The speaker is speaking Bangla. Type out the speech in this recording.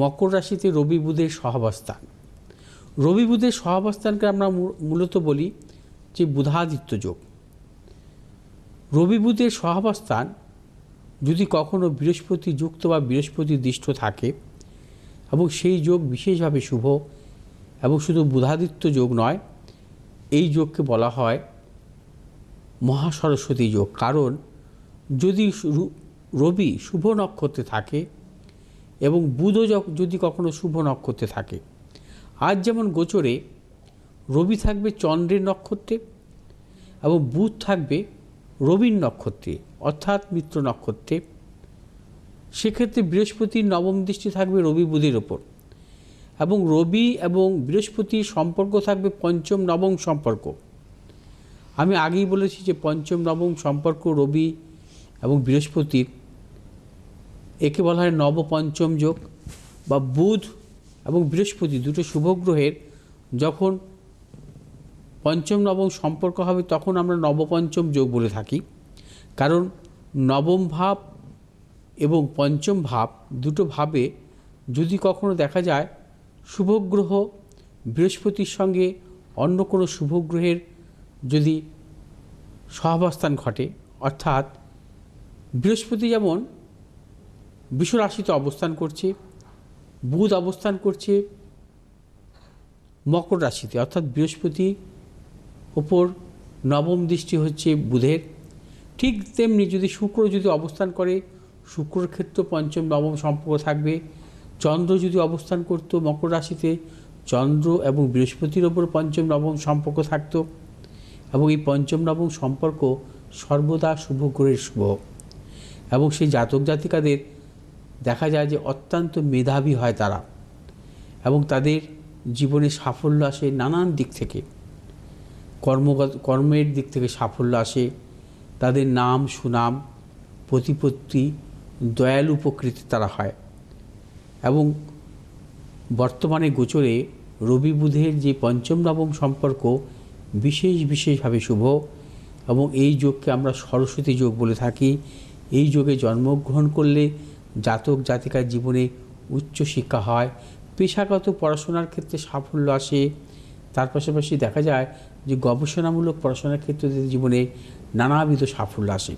মকর রাশিতে রবি বুধের সহাবস্থান রবি বুধের সহাবস্থানকে আমরা মূলত বলি যে বুধাদিত্য যোগ। রবি বুধের সহাবস্থান যদি কখনো বৃহস্পতি যুক্ত বা বৃহস্পতি দৃষ্ট থাকে এবং সেই যোগ বিশেষভাবে শুভ এবং শুধু বুধাদিত্য যোগ নয়, এই যোগকে বলা হয় মহাসরস্বতী যোগ। কারণ যদি রবি শুভ নক্ষত্রে থাকে এবং বুধও যদি কখনো শুভ নক্ষত্রে থাকে। আজ যেমন গোচরে রবি থাকবে চন্দ্রের নক্ষত্রে এবং বুধ থাকবে রবির নক্ষত্রে, অর্থাৎ মিত্র নক্ষত্রে। সেক্ষেত্রে বৃহস্পতির নবম দৃষ্টি থাকবে রবি বুধের ওপর এবং রবি এবং বৃহস্পতির সম্পর্ক থাকবে পঞ্চম নবম সম্পর্ক। আমি আগেই বলেছি যে পঞ্চম নবম সম্পর্ক রবি এবং বৃহস্পতির। একে বলা হয় নবপঞ্চম যোগ বা বুধ এবং বৃহস্পতি দুটো শুভ গ্রহের যখন পঞ্চম নবম সম্পর্ক হবে তখন আমরা নবপঞ্চম যোগ বলে থাকি। কারণ নবম ভাব এবং পঞ্চম ভাব দুটো ভাবে যদি কখনো দেখা যায়, শুভ গ্রহ বৃহস্পতির সঙ্গে অন্য কোনো শুভ গ্রহের যদি সহাবস্থান ঘটে, অর্থাৎ বৃহস্পতি যেমন বিশ্ব রাশিতে অবস্থান করছে, বুধ অবস্থান করছে মকর রাশিতে, অর্থাৎ বৃহস্পতি ওপর নবম দৃষ্টি হচ্ছে বুধের। ঠিক তেমনি যদি শুক্র যদি অবস্থান করে, শুক্রর ক্ষেত্রে পঞ্চম, নবম সম্পর্ক থাকবে। চন্দ্র যদি অবস্থান করতো মকর রাশিতে, চন্দ্র এবং বৃহস্পতির ওপর পঞ্চম, নবম সম্পর্ক থাকতো এবং এই পঞ্চম, নবম সম্পর্ক সর্বদা শুভ, গ্রহের শুভ। এবং সেই জাতক জাতিকাদের দেখা যায় যে অত্যন্ত মেধাবী হয় তারা এবং তাদের জীবনে সাফল্য আসে নানান দিক থেকে। কর্মগত, কর্মের দিক থেকে সাফল্য আসে। তাদের নাম, সুনাম, প্রতিপত্তি, দয়ালু উপকৃতি তারা হয়। এবং বর্তমানে গোচরে রবি বুধের যে পঞ্চম নবম সম্পর্ক বিশেষ, বিশেষভাবে শুভ এবং এই যোগকে আমরা সরস্বতী যোগ বলে থাকি। এই যোগে জন্মগ্রহণ করলে জাতক জাতিকার জীবনে উচ্চ শিক্ষা হয়, পেশাগত পড়াশোনার ক্ষেত্রে সাফল্য আসে। তার পাশাপাশি দেখা যায় যে গবেষণামূলক পড়াশোনার ক্ষেত্রে জীবনে নানাবিধ সাফল্য আসে।